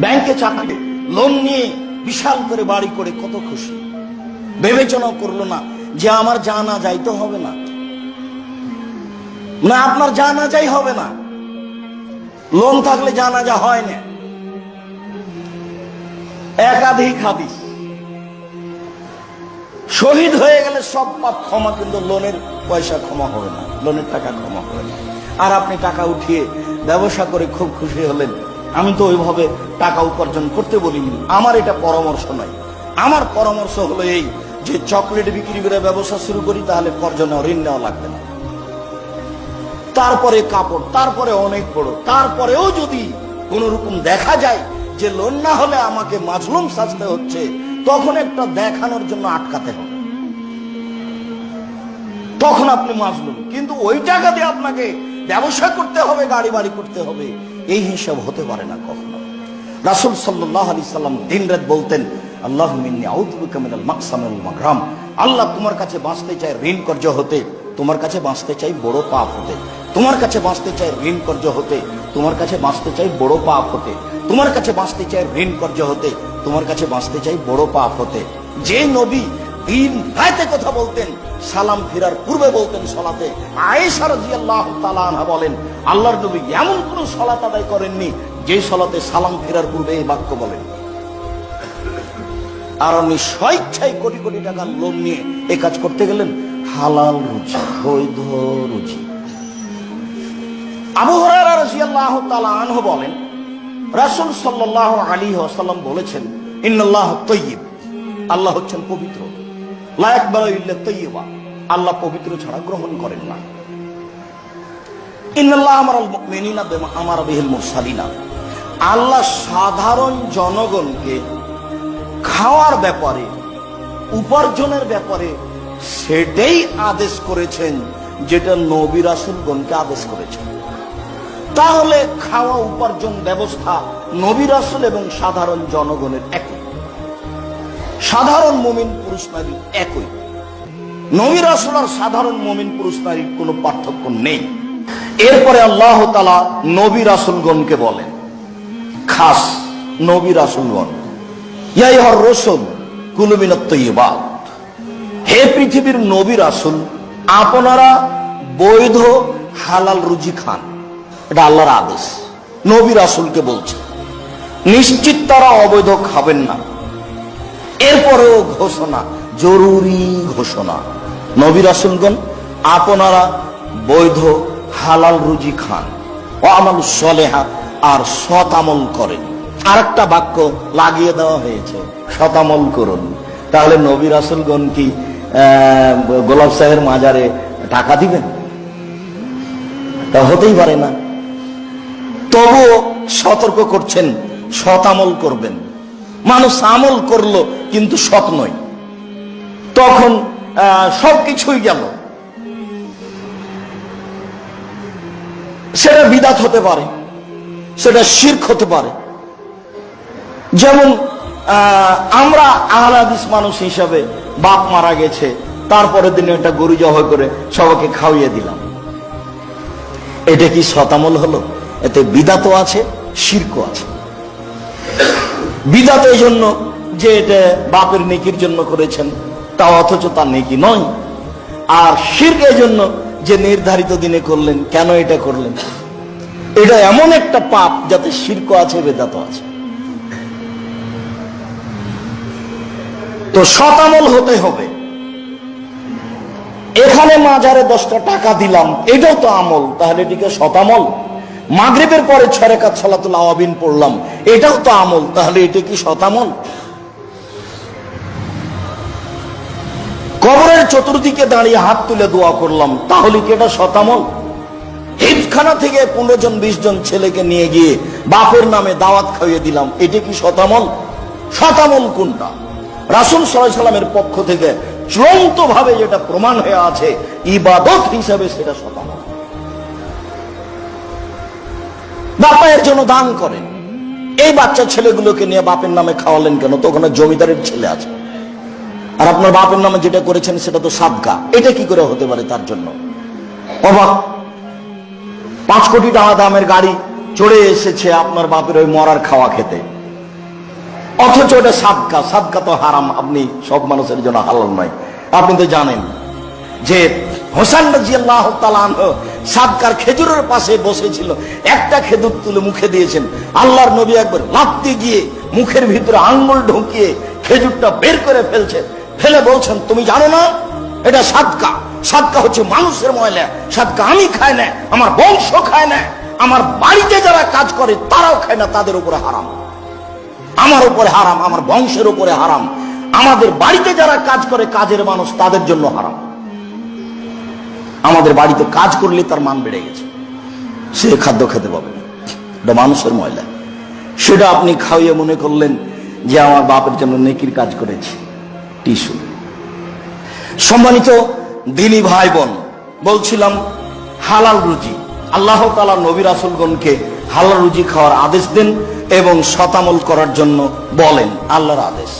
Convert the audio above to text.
ব্যাংকে চাকরি লোন নিয়ে বিশাল করে বাড়ি করে কত খুশি। বিবেচনা করল না যে আমার জানা যাইতে হবে না। না, আপনার জানা যাই হবে না। লোন থাকলে জানা যা হয় না। একাধিক হাদিস। শহীদ হয়ে গেলে সব পাপ ক্ষমা, কিন্তু লোনের পয়সা ক্ষমা হবে না, লোনের টাকা ক্ষমা হবে না। আর আপনি টাকা উঠিয়ে ব্যবসা করে খুব খুশি হলেন। আমি তো ওইভাবে টাকা উপার্জন করতে বলিনি। আমার এটা পরামর্শ নয়। আমার পরামর্শ হলো এই যে চকলেট বিক্রি করে ব্যবসা শুরু করি, তাহলে পর্যন্ত ঋণ নেওয়া লাগবে না। তারপরে কাপড়, তারপরে অনেক বড়, তারপরেও যদি কোন রকম দেখা যায় যে লোন না হলে আমাকে মাজলুম সাজতে হচ্ছে, তখন একটা দেখানোর জন্য আটকাতে হবে। তখন আপনি মাজলুম। কিন্তু ওই টাকা দিয়ে আপনাকে ব্যবসা করতে হবে, গাড়ি বাড়ি করতে হবে এই হিসাব হতে পারে না কখনো। রাসুল সাল্লাহ আলি সাল্লাম দিন রাত বলতেন, আল্লাহ আল্লাহ তোমার কাছে বাঁচতে ঋণ কর্য হতে, তোমার কাছে বাঁচতে চাই বড় পাপ হতে। তোমার কাছে বাঁচতে চাই ঋণ কর্য হতে, তোমার কাছে বাঁচতে চাই বড় পাপ হতে। তোমার কাছে বাঁচতে চাই ঋণ কর্য হতে, তোমার কাছে বাঁচতে চাই বড় পাপ হতে। যে নবী দিন রাতে কথা বলতেন, সালাম ফিরার পূর্বে বলতেন সলাতে। আয়েশা আনহা বলেন, আল্লাহর নবী এমন কোন সলাত আদায় করেননি যে সলাতে সালাম ফেরার পূর্বে এই বাক্য বলেন। আর আপনি স্বেচ্ছায় কোটি কোটি টাকার লোন নিয়ে এই কাজ করতে গেলেন, হালাল রুচি বৈধ রুচি আবু বলেন, রাসূল সাল্লাল্লাহু আলাইহি বলেছেন, ইন্নাল্লাহ তাইয়্যিব আল্লাহ হচ্ছেন পবিত্র। আল্লাহ পবিত্র ছাড়া গ্রহণ করেন না। আল্লাহ সাধারণ জনগণকে খাওয়ার ব্যাপারে, উপার্জনের ব্যাপারে সেটাই আদেশ করেছেন যেটা নবী রাসুলগণকে আদেশ করেছেন। তাহলে খাওয়া উপার্জন ব্যবস্থা নবী রাসুল এবং সাধারণ জনগণের একই সাধারণ মমিন পুরুষ নারী একই। নবী রাসুল আর সাধারণ মমিন পুরুষ নারীর কোনো পার্থক্য নেই। এরপরে আল্লাহ তালা নবী রাসুলগণকে বলেন, খাস নবী রাসুলগণ ইয়াইহর রসুল কুলুমিনত হে পৃথিবীর নবী রাসুল, আপনারা বৈধ হালাল রুজি খান। এটা আল্লাহর আদেশ। নবী রাসুলকে বলছে, নিশ্চিত তারা অবৈধ খাবেন না। এরপরেও ঘোষণা, জরুরি ঘোষণা। নবী রাসুলগণ, আপনারা বৈধ হালাল রুজি খান। ও সলেহা, আর সতামল করেন। আর একটা বাক্য লাগিয়ে দেওয়া হয়েছে শতামল করুন। তাহলে নবী রাসুলগণ কি গোলাপ সাহের মাজারে টাকা দিবেন? তা হতেই পারে না। তবুও সতর্ক করছেন শতামল করবেন। মানুষ আমল করল কিন্তু সৎ নয় তখন সব কিছুই গেল। সেটা বিদাত হতে পারে, সেটা শির্ক হতে পারে। যেমন আমরা আহলাদিস মানুষ হিসাবে বাপ মারা গেছে তারপরের দিনে একটা গরু জবাই করে সবাইকে খাওয়িয়ে দিলাম। এটা কি শতামল হলো? এতে বিদাত আছে শির্ক আছে। বিদাত এই জন্য যে এটা বাপের নেকির জন্য করেছেন তা অথচ তার নেকি নয়। আর শির্ক এই জন্য যে নির্ধারিত দিনে করলেন, কেন এটা করলেন? এটা এমন একটা পাপ যাতে শির্ক আছে, বেদাত আছে। তো শতামল হতে হবে। এখানে মাজারে দশটা টাকা দিলাম, এটাও তো আমল, তাহলে এটিকে শতামল মাগরিবের পরে ছয় রেখাত সালাতুল আওয়াবিন পড়লাম, এটাও তো আমল, তাহলে এটা কি শতামল কবরের চতুর্দিকে দাঁড়িয়ে হাত তুলে দোয়া করলাম। তাহলে কি এটা শতামল হিপখানা থেকে পনেরো জন, বিশ জন ছেলেকে নিয়ে গিয়ে বাপের নামে দাওয়াত খাইয়ে দিলাম। এটা কি শতামল শতামল কোনটা? রাসুল সাল্লামের পক্ষ থেকে চূড়ান্ত ভাবে যেটা প্রমাণ হয়ে আছে, ইবাদত হিসাবে সেটা শতামল বাপায়ের জন্য দান করেন। এই বাচ্চা ছেলেগুলোকে নিয়ে বাপের নামে খাওয়ালেন কেন? তো ওখানে জমিদারের ছেলে আছে। আর আপনার বাপের নামে যেটা করেছেন সেটা তো সাদগা। এটা কি করে হতে পারে তার জন্য? অবাক। পাঁচ কোটি টাকা দামের গাড়ি চড়ে এসেছে আপনার বাপের ওই মরার খাওয়া খেতে। অথচ ওটা সাদকা সাদকা তো হারাম। আপনি সব মানুষের জন্য হালাল নয়। আপনি তো জানেন যে হোসেন রাজি আল্লাহ সাদকার খেজুরের পাশে বসেছিল। একটা খেজুর তুলে মুখে দিয়েছেন। আল্লাহর নবী একবার লাফতে গিয়ে মুখের ভিতরে আঙ্গুল ঢুকিয়ে খেজুরটা বের করে ফেলছে ফেলে বলছেন, তুমি জানো না? এটা সাদকা। সাদকা হচ্ছে মানুষের ময়লা। সাদকা আমি খাই না, আমার বংশ খায় না। আমার বাড়িতে যারা কাজ করে, তারাও খায় না, তাদের উপরে হারাম। আমার উপরে হারাম, আমার বংশের উপরে হারাম। আমাদের বাড়িতে যারা কাজ করে, কাজের মানুষ, তাদের জন্য হারাম। আমাদের বাড়িতে কাজ করলে তার মান বেড়ে গেছে। সে খাদ্য খেতে পাবে। এটা মানুষের ময়লা। সেটা আপনি খাওয়িয়ে মনে করলেন যে, আমার বাপের জন্য নেকির কাজ করেছে। টিস্যু সম্মানিত দিনী ভাই বোন বলছিলাম হালাল রুজি। আল্লাহ তালা নবী রাসুলগণকে হালাল রুজি খাওয়ার আদেশ দেন এবং শতামল করার জন্য বলেন, আল্লাহর আদেশ।